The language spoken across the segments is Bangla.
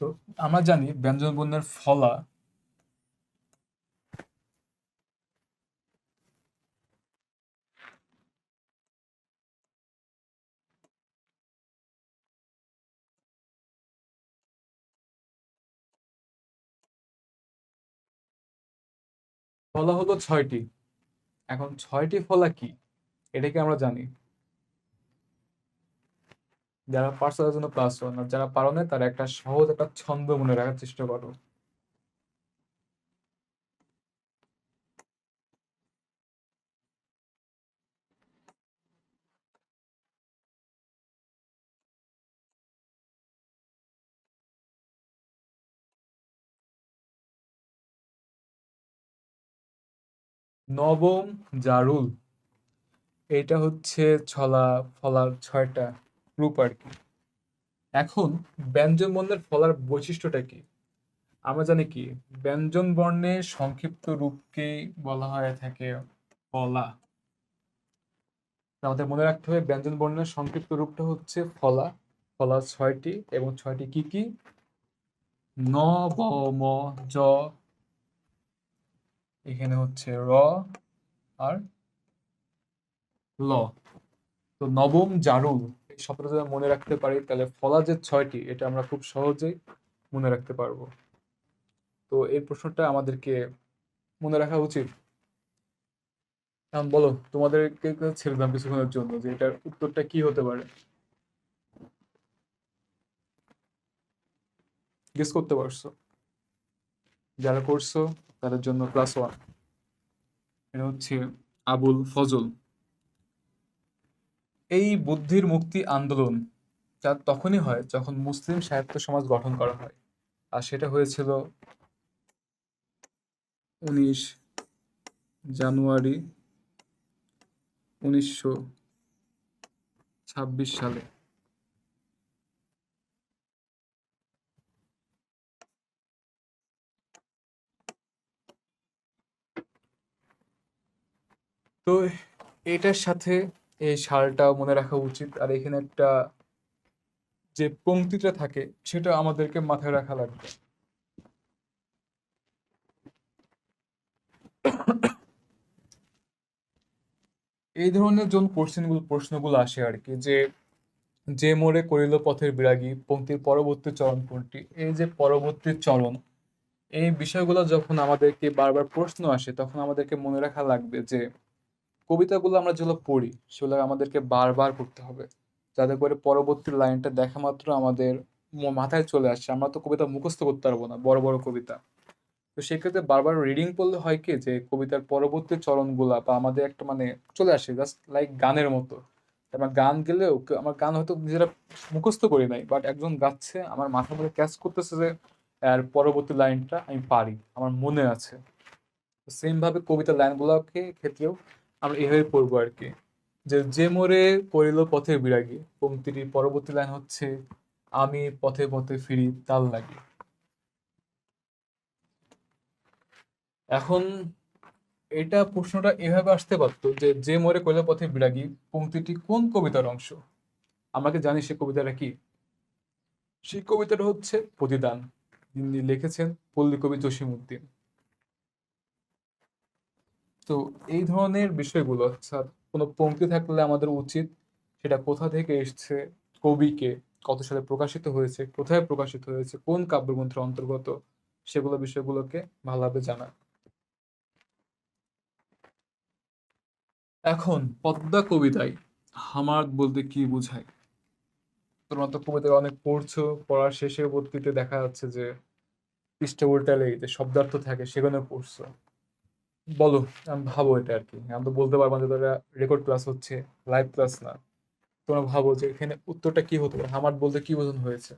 তো আমরা জানি ব্যঞ্জন বর্ণের ফলা ফলা হলো ছয়টি। এখন ছয়টি ফলা কি? এটাকে আমরা জানি যারা পারছ জন্য প্লাস ওয়ান আর যারা পারো না তারা একটা সহজ একটা ছন্দ মনে রাখার চেষ্টা করো। নবম জারুল। এটা হচ্ছে ছলা, ফলার ছয়টা। রূপ আর কি। এখন ব্যঞ্জন বর্ণের ফলার বৈশিষ্ট্যটা কি? আমরা জানি কি, ব্যঞ্জন বর্ণের সংক্ষিপ্ত রূপকেই বলা হয়ে থাকে ফলা। আমাদের মনে রাখতে হবে, ব্যঞ্জন বর্ণের সংক্ষিপ্ত রূপটা হচ্ছে ফলা। ফলা ছয়টি এবং ছয়টি কি কি? ন, ব, ম, জ, এখানে হচ্ছে র আর ল। তো নবম জারুল। এই যদি মনে রাখতে পারি, তাহলে ফলা যে ছয়টি, এটা আমরা খুব সহজেই মনে রাখতে পারব। তো এই প্রশ্নটা আমাদেরকে মনে রাখা উচিত। বলো, তোমাদেরকে ছেড়ে দিলাম কিছুক্ষণের জন্য, যে এটার উত্তরটা কি হতে পারে? গেস করতে পারছ? যারা করছ, তাদের জন্য ক্লাস ওয়ান এটা হচ্ছে আবুল ফজল। এই বুদ্ধির মুক্তি আন্দোলন যা তখনই হয় যখন মুসলিম সাহিত্য সমাজ গঠন করা হয়। আর সেটা হয়েছিল উনিশ জানুয়ারি উনিশশো ছাব্বিশ সালে। তো এটার সাথে এই সালটাও মনে রাখা উচিত। আর এখানে একটা যে পংক্তিটা থাকে, সেটা আমাদেরকে মাথায় রাখা লাগবে। এই ধরনের যখন কোশ্চেনগুলো প্রশ্নগুলো আসে আর কি, যে যে মোড়ে করিল পথের বিরাগী পঙ্ক্তির পরবর্তী চরণ কোনটি? এই যে পরবর্তী চরণ, এই বিষয়গুলো যখন আমাদেরকে বারবার প্রশ্ন আসে, তখন আমাদেরকে মনে রাখা লাগবে যে কবিতাগুলো আমরা যেগুলো পড়ি, সেগুলো আমাদেরকে বারবার করতে হবে। যাতে করে পরবর্তী লাইনটা দেখা মাত্র আমাদের মাথায় চলে আসছে আমরা তো কবিতা মুখস্থ করতে পারব না, বড় বড় কবিতা। তো সেক্ষেত্রে বারবার রিডিং করলে হয় কি যে, কবিতার পরবর্তী চরণগুলা বা আমাদের একটা মানে চলে আসে জাস্ট লাইক গানের মতো। আমার গান গেলেও আমার গান হয়তো নিজেরা মুখস্থ করি নাই বাট একজন গাচ্ছে, আমার মাথার মধ্যে ক্যাচ করতেছে যে আর পরবর্তী লাইনটা আমি পারি, আমার মনে আছে। সেম ভাবে কবিতার লাইনগুলোকে ক্ষেত্রেও আমরা এভাবে পড়ব আর কি। যে যে মোড়ে পড়িল পথের বিরাগী পংক্তিটির পরবর্তী লাইন হচ্ছে, আমি পথে পথে ফিরি, তাল লাগি এখন এটা প্রশ্নটা এভাবে আসতে পারতো যে যে মোড়ে কইল পথে বিরাগী পংক্তিটি কোন কবিতার অংশ? আমাকে জানি সে কবিতাটা কি? সেই কবিতাটা হচ্ছে প্রতিদান। যিনি লিখেছেন পল্লী কবি জসিমউদ্দিন। তো এই ধরনের বিষয়গুলো অর্থাৎ কোনো পংক্তি থাকলে আমাদের উচিত সেটা কোথা থেকে এসছে, কবিকে, কত সালে প্রকাশিত হয়েছে, কোথায় প্রকাশিত হয়েছে, কোন কাব্যগ্রন্থের অন্তর্গত, সেগুলো বিষয়গুলোকে ভালোভাবে জানা এখন, পদ্মা কবিতায় হামার বলতে কি বোঝায়? তোমরা তো কবিতা অনেক পড়ছো, পড়ার শেষে বর্তিতে দেখা যাচ্ছে যে, পৃষ্ঠে উল্টালেই যে শব্দার্থ থাকে সেখানে পড়ছো। বলো, আমি ভাবো এটা আর কি। আমি তো বলতে পারব যে তোরা রেকর্ড ক্লাস হচ্ছে লাইভ ক্লাস না। তোমরা ভাবো যে এখানে উত্তরটা কি হতে হামার বলতে কি বোঝানো হয়েছে?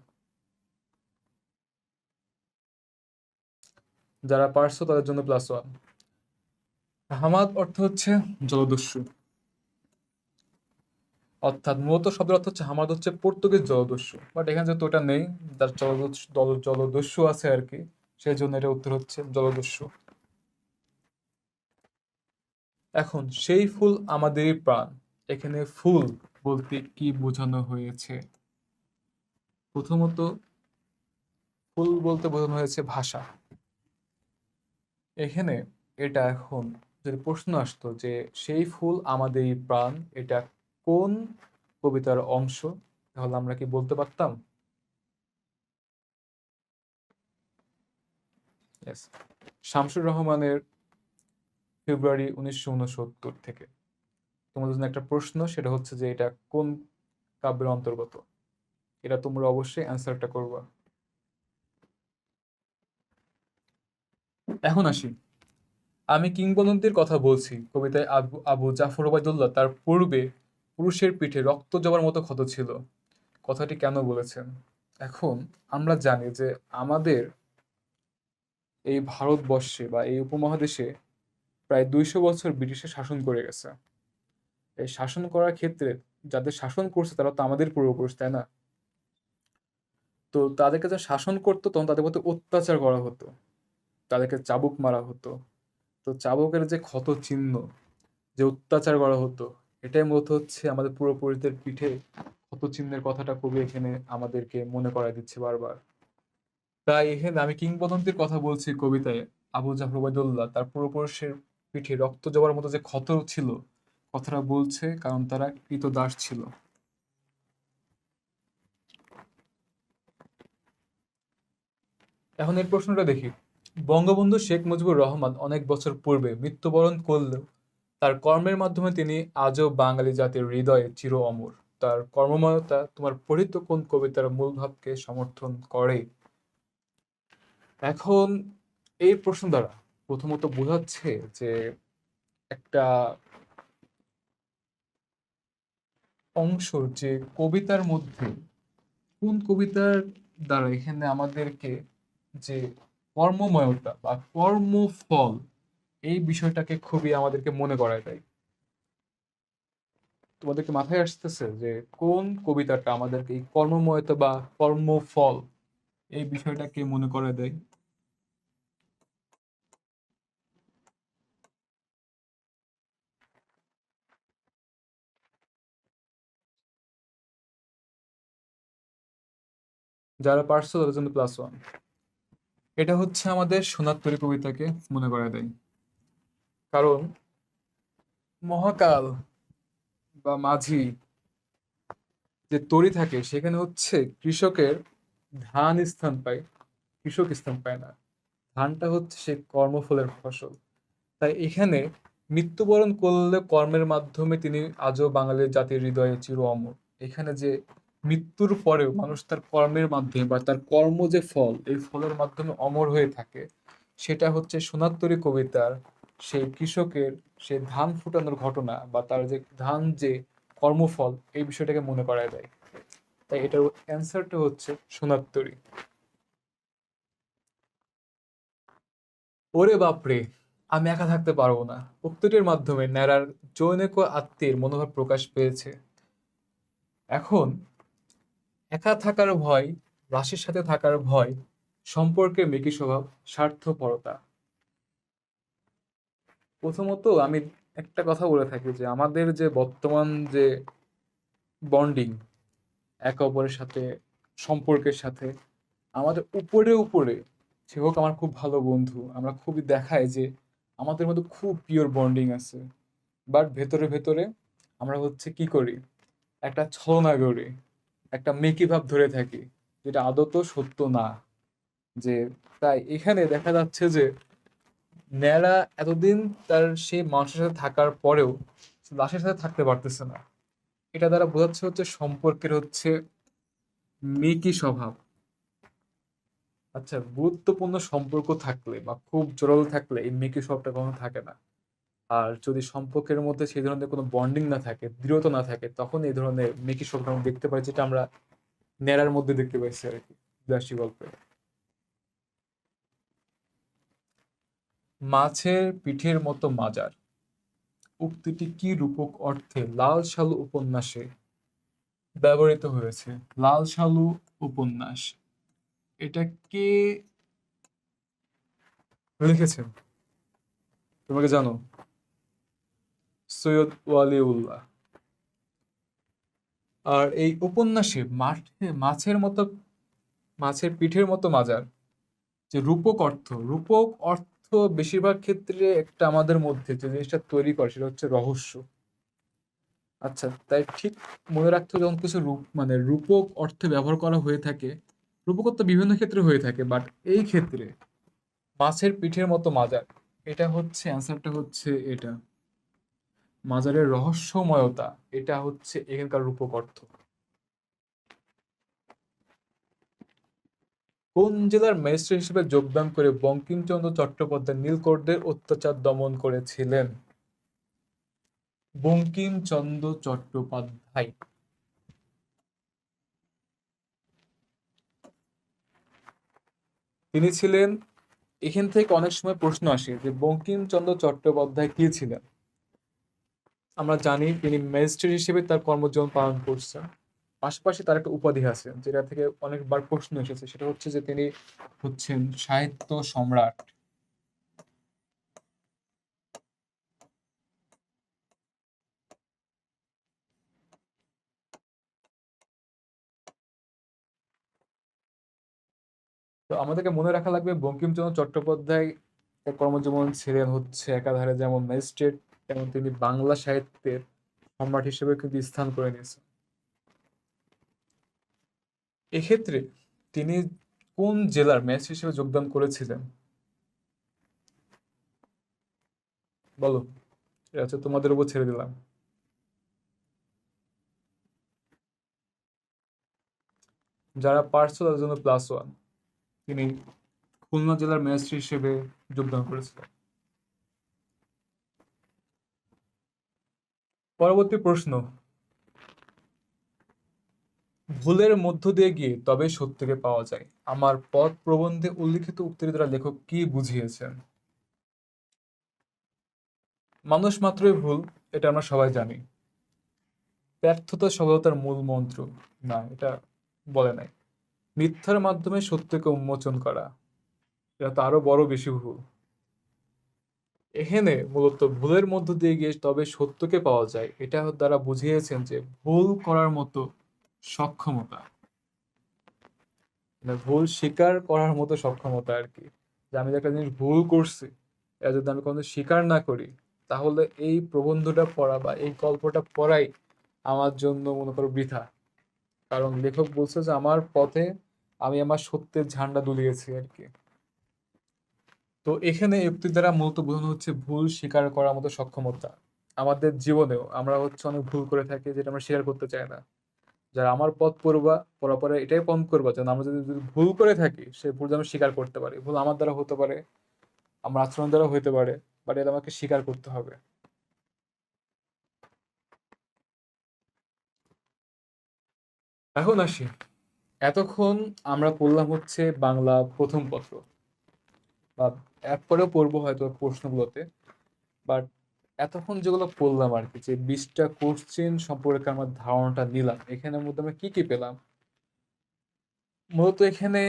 যারা পারছ তাদের জন্য প্লাস ওয়ান হামাদ অর্থ হচ্ছে জলদস্যু। অর্থাৎ মূলত শব্দের অর্থ হচ্ছে হামাদ হচ্ছে পর্তুগিজ জলদস্যু। বাট এখানে যেহেতু ওটা নেই যার জলদস্যু আছে আর কি, সেই জন্য এটা উত্তর হচ্ছে জলদস্যু। এখন সেই ফুল আমাদেরই প্রাণ। এখানে ফুল বলতে কি বোঝানো হয়েছে? প্রথমত, ফুল বলতে বোঝানো হয়েছে ভাষা। এখানে এটা এখন যদি প্রশ্ন আসতো যে সেই ফুল আমাদের প্রাণ, এটা কোন কবিতার অংশ? তাহলে আমরা কি বলতে পারতাম? শামসুর রহমানের ফেব্রুয়ারি উনিশশো উনসত্তর থেকে। তোমাদের জন্য একটা প্রশ্ন, সেটা হচ্ছে যে এটা কোন কাব্যের অন্তর্গত? এটা তোমরা অবশ্যই অ্যান্সারটা করবা। এখন আসি। আমি কিংবদন্তির কথা বলছি, কবিতায় আবু আবু জাফর ওবায়দুল্লাহ তার পূর্বে পুরুষের পিঠে রক্ত জবার মতো ক্ষত ছিল। কথাটি কেন বলেছেন? এখন আমরা জানি যে আমাদের এই ভারতবর্ষে বা এই উপমহাদেশে প্রায় দুইশো বছর ব্রিটিশে শাসন করে গেছে। এই শাসন করার ক্ষেত্রে যাদের শাসন করছে তারা তো আমাদের পূর্বপুরুষ, তাই না? তো তাদেরকে যা শাসন করতো, তখন তাদের প্রতি অত্যাচার করা হতো। তাদেরকে চাবুক মারা হতো। তো চাবুকের যে ক্ষত চিহ্ন, যে অত্যাচার করা হতো, এটাই মূলত হচ্ছে আমাদের পূর্বপুরুষদের পিঠে ক্ষত চিহ্নের কথাটা কবি এখানে আমাদেরকে মনে করায় দিচ্ছে বারবার। তাই এখানে আমি কিংবদন্তির কথা বলছি কবিতায়, আবু জাফর ওবায়দুল্লাহ, তার পূর্বপুরুষের পিঠে রক্ত জবার মতো যে ক্ষত ছিল, কথাটা বলছে কারণ তারা কৃতদাস ছিল। এখন এর প্রশ্নটা দেখি। বঙ্গবন্ধু শেখ মুজিবুর রহমান অনেক বছর পূর্বে মৃত্যুবরণ করলেও তার কর্মের মাধ্যমে তিনি আজও বাঙালি জাতির হৃদয়ে চির অমর। তার কর্মময়তা, তোমার পঠিত কোন কবিতার মূল ভাবকে সমর্থন করে? এখন এই প্রশ্ন দ্বারা প্রথমত বোঝাচ্ছে যে একটা অংশ যে কবিতার মধ্যে, কোন কবিতার দ্বারা এখানে আমাদেরকে যে কর্মময়তা বা কর্মফল, এই বিষয়টাকে খুবই আমাদেরকে মনে করায় দেয়। তোমাদেরকে মাথায় আসতেছে যে কোন কবিতাটা আমাদেরকে এই কর্মময়তা বা কর্মফল, এই বিষয়টাকে মনে করায় দেয়? যারা পারছ তাদের জন্য প্লাস ওয়ান এটা হচ্ছে আমাদের সোনার তরী কবিতাকে মনে করায় দেয়। কারণ মহাকাল বা মাঝি যে তরি থাকে, সেখানে হচ্ছে কৃষকের ধান স্থান পায়, কৃষক স্থান পায় না। ধানটা হচ্ছে সে কর্মফলের ফসল। তাই এখানে মৃত্যুবরণ করলে কর্মের মাধ্যমে তিনি আজও বাঙালির জাতির হৃদয়ে চির অমর। এখানে যে মৃত্যুর পরেও মানুষ তার কর্মের মাধ্যমে বা তার কর্ম যে ফল, এই ফলের মাধ্যমে অমর হয়ে থাকে, সেটা হচ্ছে সোনাত্তরী কবিতার সেই কৃষকের সে ধান ফুটানোর ঘটনা বা তার যে ধান যে কর্মফল, এই বিষয়টাকে মনে করায় দেয়। তাই এটার অ্যান্সারটা হচ্ছে সোনাত্তরী ওরে বাপরে, আমি একা থাকতে পারব না। উক্তিটির মাধ্যমে ন্যাড়ার জৈনিক আত্মীর মনোভাব প্রকাশ পেয়েছে। এখন একা থাকার ভয়, রাশির সাথে থাকার ভয় সম্পর্কে মেকি স্বভাব, স্বার্থপরতা। প্রথমত আমি একটা কথা বলে থাকি যে, আমাদের যে বর্তমান যে বন্ডিং একে অপরের সাথে, সম্পর্কের সাথে, আমাদের উপরে উপরে, সে হোক আমার খুব ভালো বন্ধু, আমরা খুবই দেখাই যে, আমাদের মধ্যে খুব পিওর বন্ডিং আছে। বাট ভেতরে ভেতরে আমরা হচ্ছে কি করি? একটা ছলনা করি। একটা মেকি ভাব ধরে থাকি, যেটা আদত সত্য না। যে তাই এখানে দেখা যাচ্ছে যে ন্যাড়া এতদিন তার সেই মানুষের সাথে থাকার পরেও লাশের সাথে থাকতে পারতেছে না। এটা দ্বারা বোঝাচ্ছে হচ্ছে সম্পর্কের হচ্ছে মেকি স্বভাব। আচ্ছা গুরুত্বপূর্ণ সম্পর্ক থাকলে বা খুব জোরালো থাকলে এই মেকি স্বভাবটা কখনো থাকে না। আর যদি সম্পর্কের মধ্যে সেই ধরনের কোনো বন্ডিং না থাকে, দৃঢ়তা না থাকে, তখন এই ধরনের মেকি স্বভাবটা আমরা দেখতে পাই যেটা আমরা ন্যাড়ার মধ্যে দেখতে পাইছি আর কি বিলাসী গল্পে। মাছের পিঠের মতো মাজার। উক্তিটি কি রূপক অর্থে লাল সালু উপন্যাসে ব্যবহৃত হয়েছে? লাল সালু উপন্যাস। এটা কে লিখেছেন তোমাকে জানো? সৈয়দ ওয়ালিউল্লাহ। আর এই উপন্যাসে মাঠে, মাছের মতো, মাছের পিঠের মতো মাজার, যে রূপক অর্থ রূপক অর্থ বেশিরভাগ ক্ষেত্রে একটা আমাদের মধ্যে যে জিনিসটা তৈরি করে, সেটা হচ্ছে রহস্য। আচ্ছা তাই ঠিক মনে রাখতে যখন কিছু রূপ মানে রূপক অর্থে ব্যবহার করা হয়ে থাকে, রূপকত্ব বিভিন্ন ক্ষেত্রে হয়ে থাকে বাট এই ক্ষেত্রে মাছের পিঠের মতো মাজার, এটা হচ্ছে অ্যান্সারটা হচ্ছে এটা। মাজারের রহস্যময়তা, এটা হচ্ছে এখানকার রূপক অর্থ। কোন জেলার ম্যাজিস্ট্রেট হিসেবে যোগদান করে বঙ্কিমচন্দ্র চট্টোপাধ্যায় নীলকরদের অত্যাচার দমন করেছিলেন? বঙ্কিমচন্দ্র চট্টোপাধ্যায়। তিনি ছিলেন, এখান থেকে অনেক সময় প্রশ্ন আসে যে বঙ্কিমচন্দ্র চট্টোপাধ্যায় কি ছিলেন? আমরা জানি তিনি ম্যাজিস্ট্রেট হিসেবে তার কর্মজীবন পালন করছেন। পাশাপাশি তার একটা উপাধি আছে, যেটা থেকে অনেকবার প্রশ্ন এসেছে, সেটা হচ্ছে যে তিনি হচ্ছেন সাহিত্য সম্রাট। তো আমাদেরকে মনে রাখা লাগবে, বঙ্কিমচন্দ্র চট্টোপাধ্যায় কর্মজীবন ছিলেন হচ্ছে একাধারে যেমন ম্যাজিস্ট্রেট তেমন তিনি বাংলা সাহিত্যের সম্রাট হিসেবে কিন্তু স্থান করে নিয়েছেন। এক্ষেত্রে তিনি কোন জেলার ম্যাচ হিসেবে যোগদান করেছিলেন? বলো হচ্ছে তোমাদের উপর ছেড়ে দিলাম। যারা পারছ তাদের জন্য প্লাস ওয়ান তিনি খুলনা জেলার ম্যাজিস্ট্রেট হিসেবে যোগদান করেছিলেন। পরবর্তী প্রশ্ন। ভুলের মধ্য দিয়ে গিয়ে তবে সত্যকে পাওয়া যায়। আমার পথ প্রবন্ধে উল্লিখিত উক্তির দ্বারা লেখক কি বুঝিয়েছেন? মানুষ মাত্রই ভুল, এটা আমরা সবাই জানি। ব্যর্থতা সফলতার মূল মন্ত্র, না, এটা বলে নাই। মিথ্যার মাধ্যমে সত্যকে উন্মোচন করা, এটা তো আরও বড় বেশি ভুল। এখানে মূলত ভুলের মধ্য দিয়ে গিয়ে তবে সত্যকে পাওয়া যায়, এটা দ্বারা বুঝিয়েছেন যে ভুল করার মতো সক্ষমতা। মানে ভুল স্বীকার করার মতো সক্ষমতা আর কি। যে আমি একটা জিনিস ভুল করছি, এটা যদি আমি কোনো স্বীকার না করি, তাহলে এই প্রবন্ধটা পড়া বা এই গল্পটা পড়াই আমার জন্য মনে করো বৃথা। কারণ লেখক বলছে যে, আমার পথে আমি আমার সত্যের ঝান্ডা দুলিয়েছি আর কি। তো এখানে উক্তির দ্বারা মূলত বোঝানো হচ্ছে ভুল স্বীকার করার মতো সক্ষমতা। আমাদের জীবনেও আমরা হচ্ছে অনেক ভুল করে থাকি যেটা আমরা স্বীকার করতে চাই না। যারা আমার পথ পড়বা পড়া পরে এটাই পথ করবা যেন আমরা যদি যদি ভুল করে থাকি, সে ভুল যেন স্বীকার করতে পারি। ভুল আমার দ্বারা হতে পারে, আমার আচরণ দ্বারা হতে পারে বাট এটা আমাকে স্বীকার করতে হবে। এখন আসি। এতক্ষণ আমরা পড়লাম হচ্ছে বাংলা প্রথম পত্র, বা এরপরেও পড়ব হয়তো প্রশ্নগুলোতে বাট এতক্ষণ যেগুলো পড়লাম আর কি, যে বিশটা কোশ্চেন সম্পর্কে আমার ধারণাটা নিলাম, এখানের মধ্যে আমরা কি কি পেলাম? মূলত এখানে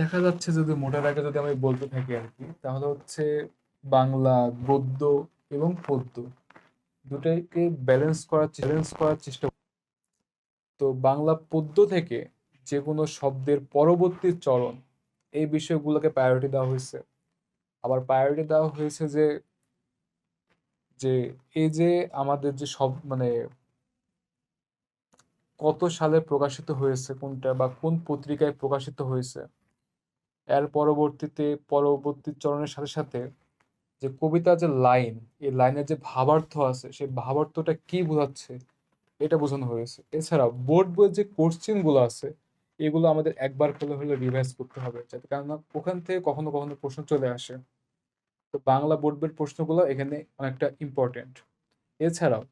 দেখা যাচ্ছে যদি মোটার আগে যদি আমি বলতে থাকি আর কি, তাহলে হচ্ছে বাংলা গদ্য এবং পদ্য, দুটাকে ব্যালেন্স করার ব্যালেন্স করার চেষ্টা তো বাংলা পদ্য থেকে যে কোনো শব্দের পরবর্তী চরণ এই বিষয়গুলোকে প্রায়োরিটি দেওয়া হয়েছে। আবার প্রায়োরিটি দেওয়া হয়েছে যে যে এই যে আমাদের যে সব মানে কত সালে প্রকাশিত হয়েছে, কোনটা বা কোন পত্রিকায় প্রকাশিত হয়েছে, এর পরবর্তীতে, পরবর্তী চরণের সাথে সাথে যে কবিতার যে লাইন, এই লাইনের যে ভাবার্থ আছে, সেই ভাবার্থটা কি বোঝাচ্ছে, এটা বোঝানো হয়েছে। এছাড়া বোর্ড বইয়ের যে কোশ্চেনগুলো আছে এগুলো আমাদের একবার করে হলে রিভাইজ করতে হবে, যাতে কারণ ওখান থেকে কখনো কখনো প্রশ্ন চলে আসে। তো বাংলা বোর্ড বইয়ের প্রশ্নগুলো এখানে অনেকটা ইম্পর্টেন্ট এছাড়াও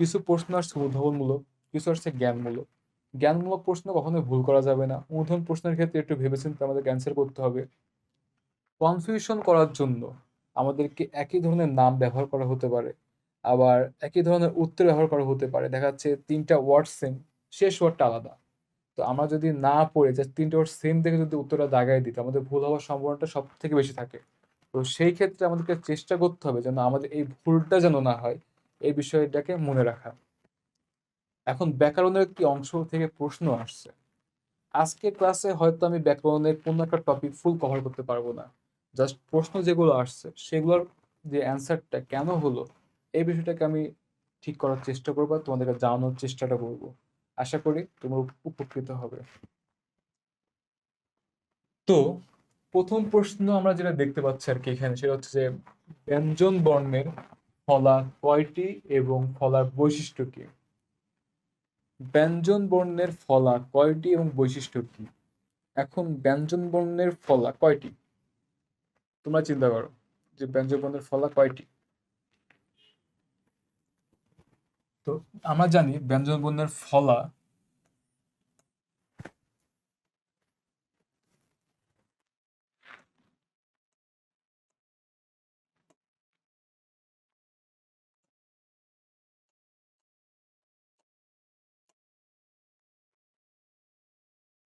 কিছু প্রশ্ন আসছে উদ্ভাবনমূলক কিছু আসছে জ্ঞানমূলক। জ্ঞানমূলক প্রশ্ন কখনোই ভুল করা যাবে না। উদ্ভাবন প্রশ্নের ক্ষেত্রে একটু ভেবেচিন্তে আমাদের অ্যান্সার করতে হবে। কনফিউশন করার জন্য আমাদেরকে একই ধরনের নাম ব্যবহার করা হতে পারে, আবার একই ধরনের উত্তর ব্যবহার করা হতে পারে। দেখা যাচ্ছে তিনটা ওয়ার্ড সেম শেষ ওয়ার্ডটা আলাদা। তো আমরা যদি না পড়ে যে তিনটে ওয়ার্ড সেম দেখে যদি উত্তরটা দাগাই দিই আমাদের ভুল হওয়ার সম্ভাবনাটা সব থেকে বেশি থাকে। তো সেই ক্ষেত্রে আমাদেরকে চেষ্টা করতে হবে যেন আমাদের এই ভুলটা যেন না হয়, এই বিষয়টাকে মনে রাখা। এখন ব্যাকরণের একটি অংশ থেকে প্রশ্ন আসছে। আজকে ক্লাসে হয়তো আমি ব্যাকরণের কোনো একটা টপিক ফুল কভার করতে পারব না। জাস্ট প্রশ্ন যেগুলো আসছে, সেগুলোর যে অ্যান্সারটা কেন হলো, এই বিষয়টাকে আমি ঠিক করার চেষ্টা করব তোমাদেরকে জানানোর চেষ্টাটা করব। আশা করি তোমরা উপকৃত হবে। তো প্রথম প্রশ্ন আমরা যেটা দেখতে পাচ্ছি আর কি এখানে, সেটা হচ্ছে যে ব্যঞ্জন বর্ণের ফলা কয়টি এবং ফলার বৈশিষ্ট্য কি? ব্যঞ্জন বর্ণের ফলা কয়টি এবং বৈশিষ্ট্য কি? এখন ব্যঞ্জন বর্ণের ফলা কয়টি? তোমরা চিন্তা করো যে ব্যঞ্জন বর্ণের ফলা কয়টি? তো আমরা জানি ব্যঞ্জন বর্ণের ফলা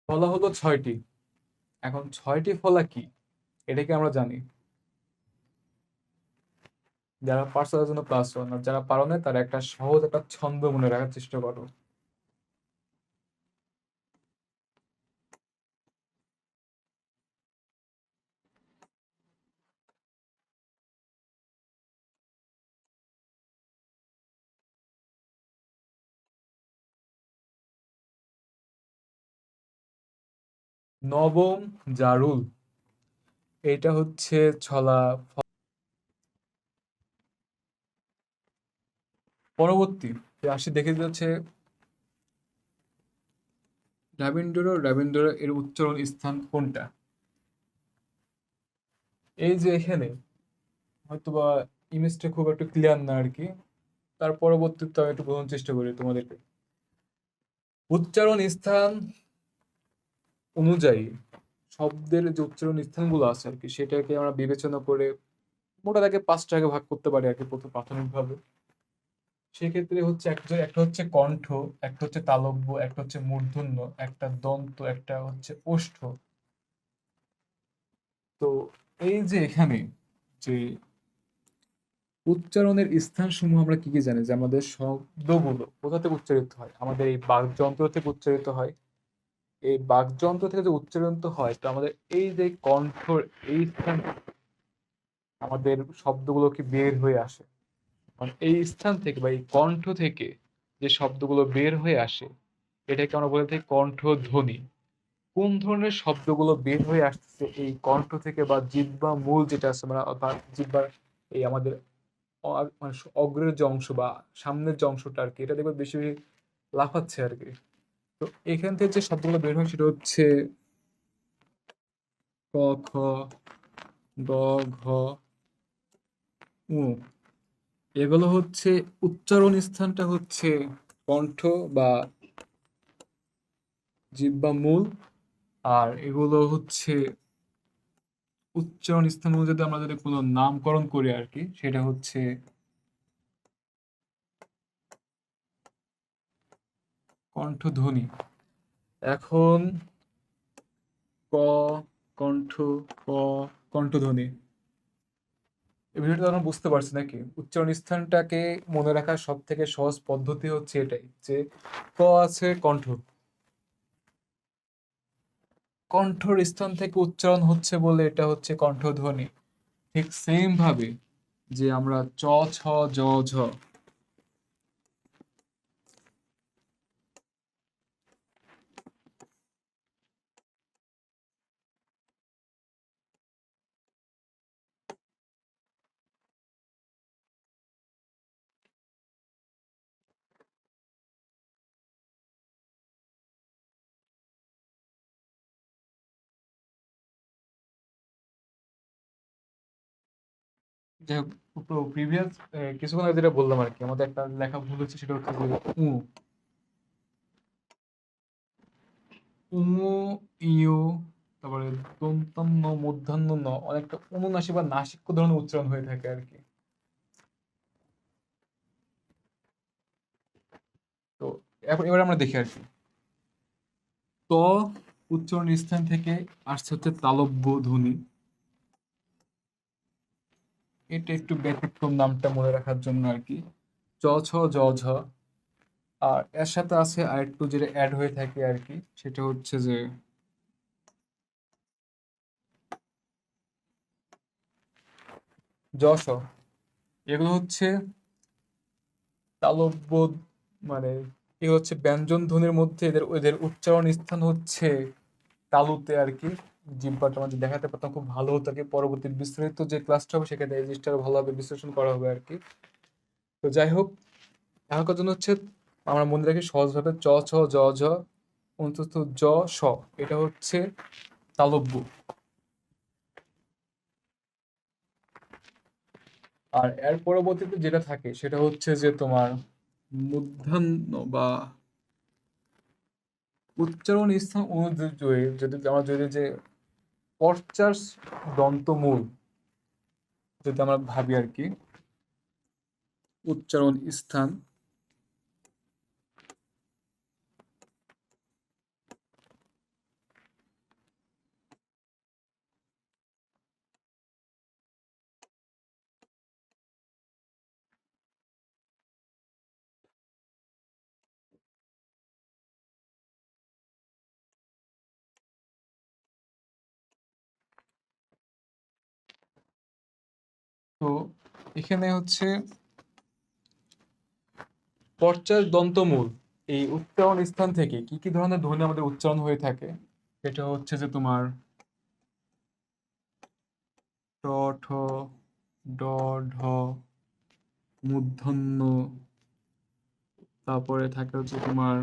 ফলা হলো ছয়টি। এখন ছয়টি ফলা কি? এটাকে আমরা জানি যারা তাদের জন্য প্লাস ওয়ান আর যারা পারো না তারা একটা সহজ একটা ছন্দ মনে রাখার চেষ্টা করো। নবম জারুল। এটা হচ্ছে ছলা পরবর্তী আসি দেখে যাচ্ছে রাবীন্দ্র রাবীন্দ্র এর উচ্চারণ স্থান কোনটা? এই যে এখানে হয়তোবা ইমেজটা খুব একটু ক্লিয়ার না আর কি। তার পরবর্তীতে আমি একটু বোঝানোর চেষ্টা করি তোমাদেরকে। উচ্চারণ স্থান অনুযায়ী শব্দের যে উচ্চারণ স্থানগুলো আছে আর কি, সেটাকে আমরা বিবেচনা করে মোটা তাকে পাঁচটা আগে ভাগ করতে পারি আর কি প্রথম প্রাথমিকভাবে। সেক্ষেত্রে হচ্ছে একটা একটা হচ্ছে কণ্ঠ, একটা হচ্ছে তালব্য, একটা হচ্ছে মূর্ধন্য, একটা দন্ত, একটা হচ্ছে ওষ্ঠ। তো এই যে এখানে যে উচ্চারণের স্থানসমূহ আমরা কি কি জানি? যে আমাদের শব্দগুলো কোথা থেকে উচ্চারিত হয়? আমাদের এই বাকযন্ত্র থেকে উচ্চারিত হয়। এই বাকযন্ত্র থেকে যে উচ্চারিত হয়, তো আমাদের এই যে কণ্ঠর এই স্থান, আমাদের শব্দগুলো কি বের হয়ে আসে? মানে এই স্থান থেকে বা এই কণ্ঠ থেকে যে শব্দগুলো বের হয়ে আসে, এটাকে আমরা বলে থাকি কণ্ঠধ্বনি। কোন ধরনের শব্দগুলো বের হয়ে আসতেছে এই কণ্ঠ থেকে বা জিব্বা মূল যেটা আছে মানে জিব্বার এই আমাদের মানে অগ্রের যে অংশ বা সামনের যে অংশটা আর কি, এটা দেখবে বেশি বেশি লাফাচ্ছে আর কি। তো এখান থেকে যে শব্দগুলো বের হয় সেটা হচ্ছে ক, খ, গ, ঘ, উ। এগুলো হচ্ছে উচ্চারণ স্থানটা হচ্ছে কণ্ঠ বা জিব্বা মূল, আর এগুলো হচ্ছে উচ্চারণ স্থান যদি আমরা যদি কোনো নামকরণ করি আর কি, সেটা হচ্ছে কণ্ঠধ্বনি। এখন ক, কণ্ঠ, ক, কণ্ঠধ্বনি। এই বিষয়টা আমরা বুঝতে পারছি নাকি? উচ্চারণ স্থানটাকে মনে রাখার সব থেকে সহজ পদ্ধতি হচ্ছে এটাই, যে ক আছে কণ্ঠ কণ্ঠর স্থান থেকে উচ্চারণ হচ্ছে বলে এটা হচ্ছে কণ্ঠধ্বনি। ঠিক সেম ভাবে যে আমরা চ, ছ, জ, ঝ প্রিভিয়াস কিছুক্ষণ আগে যেটা বললাম আর কি আমাদের একটা লেখা ভুল হচ্ছে, সেটা হচ্ছে উ। উমু ইউ, তারপরে দন্তান্ন মধ্যাহ্ন, ন, অনেকটা অনুনাসিক বা নাসিক ধরনের উচ্চারণ হয়ে থাকে আর কি তো এখন এবার আমরা দেখি আর কি ত উচ্চারণ স্থান থেকে আসছে হচ্ছে তালব্য ধ্বনি। এটা একটু ব্যতিক্রম নামটা মনে রাখার জন্য আর কি। জ ছ জ, ঝ। আর এর সাথে আছে আর একটু যেটা অ্যাড হয়ে থাকে আর কি, সেটা হচ্ছে যে যশ এগুলো হচ্ছে তালব্য মানে এগুলো হচ্ছে ব্যঞ্জন ধ্বনির মধ্যে এদের এদের উচ্চারণ স্থান হচ্ছে তালুতে আর কি। জিব্বাটা আমাদের দেখাতে পারতাম, খুব ভালো হতো কি। পরবর্তী বিস্তারিত যে ক্লাসটা হবে সেখানে এই জিনিসটা ভালোভাবে বিশ্লেষণ করা হবে আর কি। তো যাই হোক, এখনকার জন্য হচ্ছে আমরা মনে রাখি সহজভাবে চ, ছ, জ, ঝ, অন্তত জ, স, এটা হচ্ছে তালব্য। আর এর পরবর্তীতে যেটা থাকে, সেটা হচ্ছে যে তোমার মূর্ধন্য বা উচ্চারণ স্থান অনুযায়ী যদি আমরা যদি যে পশ্চাস দন্তমূল যদি আমরা ভাবি আর কি উচ্চারণ স্থান তো এখানে হচ্ছে পশ্চাৎ দন্তমূল, এই উচ্চারণ স্থান থেকে কি কি ধরনের ধ্বনি আমাদের উচ্চারণ হয়ে থাকে? সেটা হচ্ছে যে তোমার ট মূর্ধন্য তারপরে থাকে হচ্ছে তোমার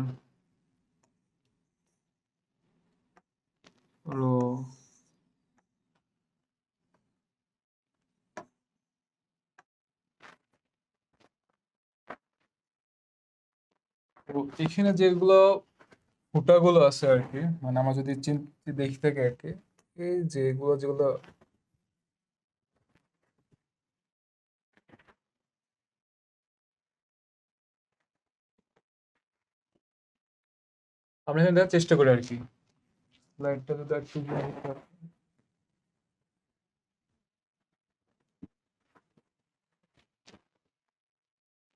তো এখানে যেগুলো ফুটাগুলো আছে আর কি মানে আমার যদি চিন্তি দেখি থাকি আর কি, এই যেগুলো যেগুলো আমরা এখানে দেখার চেষ্টা করি আর কি। লাইটটা যদি একটু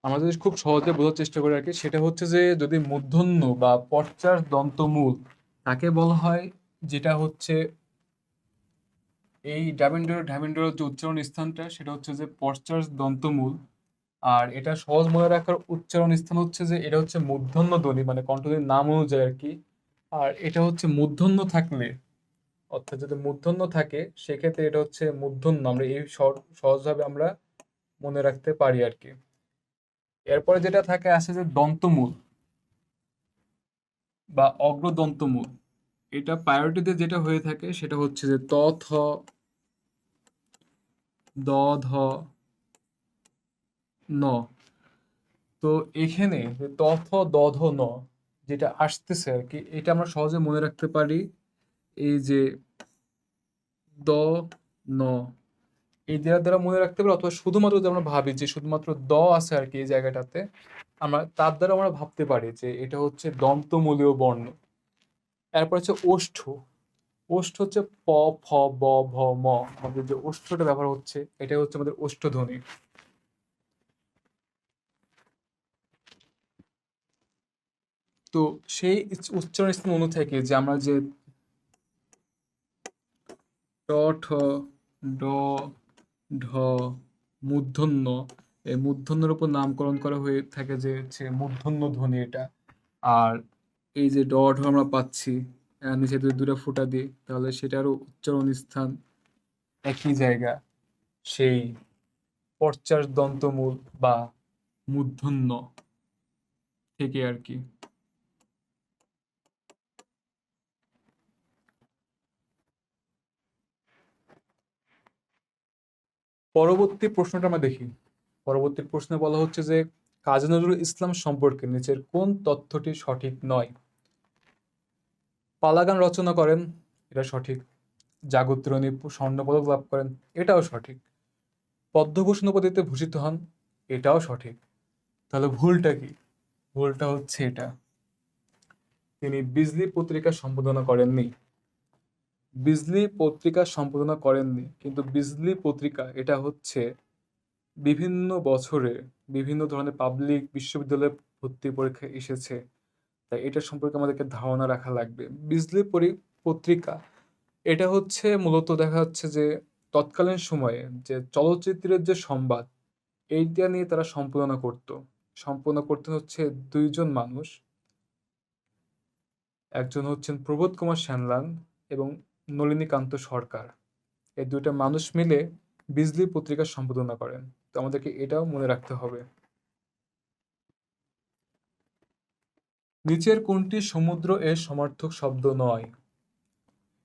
আমরা যদি খুব সহজে বোঝার চেষ্টা করি আর কি, সেটা হচ্ছে যে যদি মূর্ধন্য বা পশ্চাৎ দন্তমূল তাকে বলা হয়, যেটা হচ্ছে এই ডাবিন্ডোর ডাবিন্ডোর যে উচ্চারণ স্থানটা, সেটা হচ্ছে যে পশ্চাৎ দন্তমূল। আর এটা সহজ মনে রাখার উচ্চারণ স্থান হচ্ছে যে এটা হচ্ছে মূর্ধন্য ধ্বনি মানে কণ্ঠধ্বনির নাম অনুযায়ী আর কি। আর এটা হচ্ছে মূর্ধন্য থাকলে, অর্থাৎ যদি মূর্ধন্য থাকে, সেক্ষেত্রে এটা হচ্ছে মূর্ধন্য আমরা এই সহজভাবে আমরা মনে রাখতে পারি আর কি। এরপরে যেটা থাকে, আছে যে দন্তমূল বা অগ্রদন্তমূল। এটা প্রায়োরিটিতে যেটা হয়ে থাকে, সেটা হচ্ছে যে ত, থ, দ, ধ, ন। তো এখানে যে ত, থ, দ, ধ, ন যেটা আসতেছে আর কি, এটা আমরা সহজে মনে রাখতে পারি, এই যে দ, ন। এই দেওয়ার দ্বারা মনে রাখতে পারি, অথবা শুধুমাত্র যদি আমরা ভাবি যে শুধুমাত্র দ আছে আর কি এই জায়গাটাতে, আমরা তার দ্বারা আমরা ভাবতে পারি যে এটা হচ্ছে দন্তমূলীয় বর্ণ। এরপর হচ্ছে ওষ্ঠ। ওষ্ঠ হচ্ছে প, ফ, ব, ভ, ম। আমাদের যে ওষ্ঠটা ব্যবহার হচ্ছে এটা হচ্ছে আমাদের ওষ্ঠধ্বনি। তো সেই উচ্চারণ অনু থেকে যে আমরা যে ট, ঠ, ড ঢ, মূর্ধন্য। এই মূর্ধন্যের উপর নামকরণ করা হয়ে থাকে যে হচ্ছে মূর্ধন্য ধ্বনি এটা। আর এই যে ড, ঢ আমরা পাচ্ছি নিচে দুই দুটো ফুটা দিই তাহলে সেটারও উচ্চারণ স্থান একই জায়গা। সেই পশ্চাৎ দন্তমূল বা মূর্ধন্য থেকে আর কি। পরবর্তী প্রশ্নটা আমরা দেখি। পরবর্তী প্রশ্নে বলা হচ্ছে যে, কাজী নজরুল ইসলাম সম্পর্কে নিচের কোন তথ্যটি সঠিক নয়? পালাগান রচনা করেন, এটা সঠিক। জাগত্রণী স্বর্ণপদক লাভ করেন, এটাও সঠিক। পদ্মভূষণ উপাধিতে ভূষিত হন, এটাও সঠিক। তাহলে ভুলটা কি? ভুলটা হচ্ছে এটা। তিনি বিজলি পত্রিকা সম্পাদনা করেননি। বিজলি পত্রিকা সম্পাদনা করেননি, কিন্তু বিজলি পত্রিকা, এটা হচ্ছে বিভিন্ন বছরে বিভিন্ন ধরনের পাবলিক বিশ্ববিদ্যালয়ে ভর্তি পরীক্ষায় এসেছে। তাই এটা সম্পর্কে আমাদেরকে ধারণা রাখা লাগবে। বিজলি পরি, পত্রিকা, এটা হচ্ছে মূলত দেখা যাচ্ছে যে তৎকালীন সময়ে যে চলচ্চিত্রের যে সংবাদ, এইটা নিয়ে তারা সম্পাদনা করত। সম্পাদনা করতে হচ্ছে দুইজন মানুষ, একজন হচ্ছেন প্রবোধ কুমার শ্যানলাল এবং নলিনীকান্ত সরকার। এই দুইটা মানুষ মিলে বিজলি পত্রিকা সম্পাদনা করেন। তো আমাদেরকে এটাও মনে রাখতে হবে। নিচের কোনটি সমুদ্র এর সমার্থক শব্দ নয়?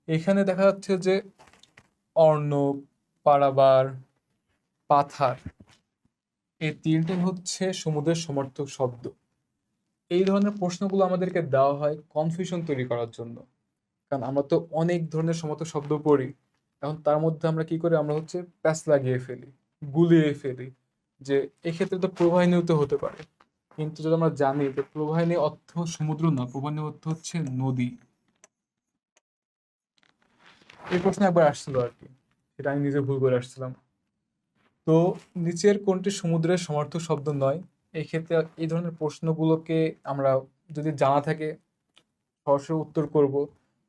এখানে দেখা যাচ্ছে যে অর্ণব, পারাবার, পাথার, এই তিনটে হচ্ছে সমুদ্রের সমর্থক শব্দ। এই ধরনের প্রশ্নগুলো আমাদেরকে দেওয়া হয় কনফিউশন তৈরি করার জন্য। কারণ আমরা তো অনেক ধরনের সমর্থক শব্দ পড়ি। এখন তার মধ্যে আমরা কি করি? আমরা হচ্ছে প্যাচ লাগিয়ে ফেলি, গুলিয়ে ফেলি যে এক্ষেত্রে তো প্রবাহিনীতে হতে পারে। কিন্তু যদি আমরা জানি যে প্রবাহিনী অর্থ সমুদ্র না, প্রবাহিনী অর্থ হচ্ছে নদী। এই প্রশ্ন একবার আসছিল আর কি, সেটা আমি নিজে ভুল করে আসছিলাম। তো নিচের কোনটি সমুদ্রের সমর্থক শব্দ নয়? এই ক্ষেত্রে এই ধরনের প্রশ্নগুলোকে আমরা যদি জানা থাকে, সরাসরি উত্তর করব।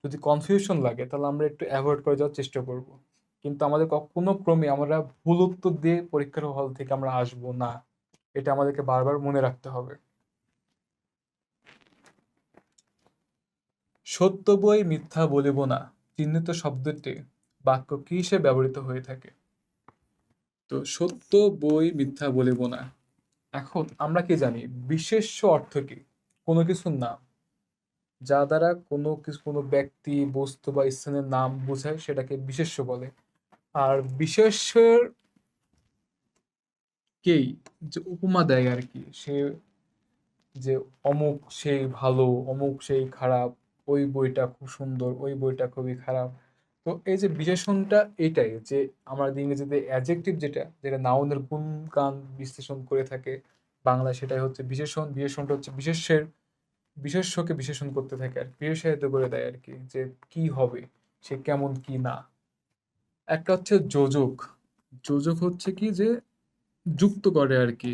যদি কনফিউশন লাগে, তাহলে আমরা একটু অ্যাভয়েড করে যাওয়ার চেষ্টা করব। কিন্তু আমাদের কোনো ক্রমে আমরা ভুল উত্তর দিয়ে পরীক্ষার হল থেকে আমরা আসব না। এটা আমাদেরকে বারবার মনে রাখতে হবে। সত্য বই মিথ্যা বলিব না, চিহ্নিত শব্দটি বাক্য কি হিসেবে ব্যবহৃত হয়ে থাকে? তো সত্য বই মিথ্যা বলিব না। এখন আমরা কি জানি, বিশেষ্য অর্থ কি? কোনো কিছুর নাম। যা দ্বারা কোনো কিছু, কোনো ব্যক্তি বস্তু বা স্থানের নাম বোঝায় সেটাকে বিশেষ্য বলে। আর বিশেষ্যের কেই যে উপমা দেয় আর কি সে যে অমুক সেই ভালো, অমুক সেই খারাপ, ওই বইটা খুব সুন্দর, ওই বইটা খুবই খারাপ। তো এই যে বিশেষণটা এটাই যে আমাদের ইংরেজিতে অ্যাজেক্টিভ যেটা যেটা নাউনের গুণ গান বিশ্লেষণ করে থাকে বাংলা সেটাই হচ্ছে বিশেষণ, বিশেষণটা হচ্ছে বিশেষ্যের বিশেষ্যকে বিশেষণ করতে থাকে আর বিশেষায়িত করে দেয় আর কি যে কি হবে, সে কেমন কি না। একটা হচ্ছে যোজক যোজক হচ্ছে কি যে যুক্ত করে আর কি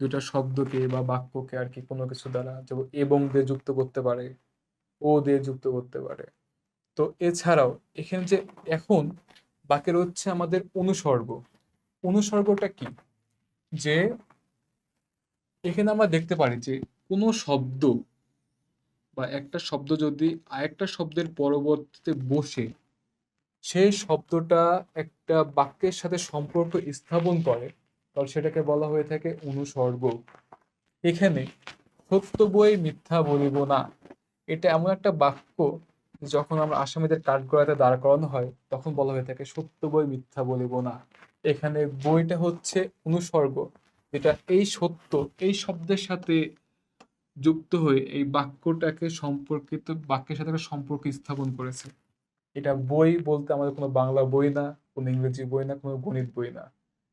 দুটা শব্দকে বা বাক্যকে আর কি কোনো কিছু দ্বারা, যেমন এবং দিয়ে যুক্ত করতে পারে, ও দিয়ে যুক্ত করতে পারে। তো এছাড়াও এখানে যে এখন বাক্যের হচ্ছে আমাদের অনুসর্গ, অনুসর্গটা কি? যে এখানে আমরা দেখতে পারি যে কোনো শব্দ বা একটা শব্দ যদি আরেকটা শব্দের পরবর্তীতে বসে, সেই শব্দটা একটা বাক্যের সাথে সম্পর্ক স্থাপন করে, তাহলে সেটাকে বলা হয়ে থাকে অনুসর্গ। এখানে সত্য বই মিথ্যা বলিব না। এটা এমন একটা বাক্য যখন আমরা আসামিদের কাঠগড়াতে দাঁড় করানো হয়, তখন বলা হয়ে থাকে সত্য বই মিথ্যা বলিব না। এখানে বইটা হচ্ছে অনুসর্গ। যেটা এই সত্য, এই শব্দের সাথে যুক্ত হয়ে এই বাক্যটাকে সম্পর্কিত, বাক্যের সাথে একটা সম্পর্ক স্থাপন করেছে। এটা বই বলতে আমাদের কোনো বাংলা বই না, কোনো ইংরেজি বই না, কোনো গণিত বই না।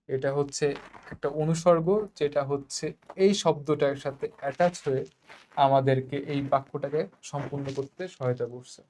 এটা হচ্ছে একটা অনুসর্গ, যেটা হচ্ছে এই শব্দটার সাথে অ্যাটাচ হয়ে আমাদেরকে এই বাক্যটাকে সম্পূর্ণ করতে সহায়তা করছে।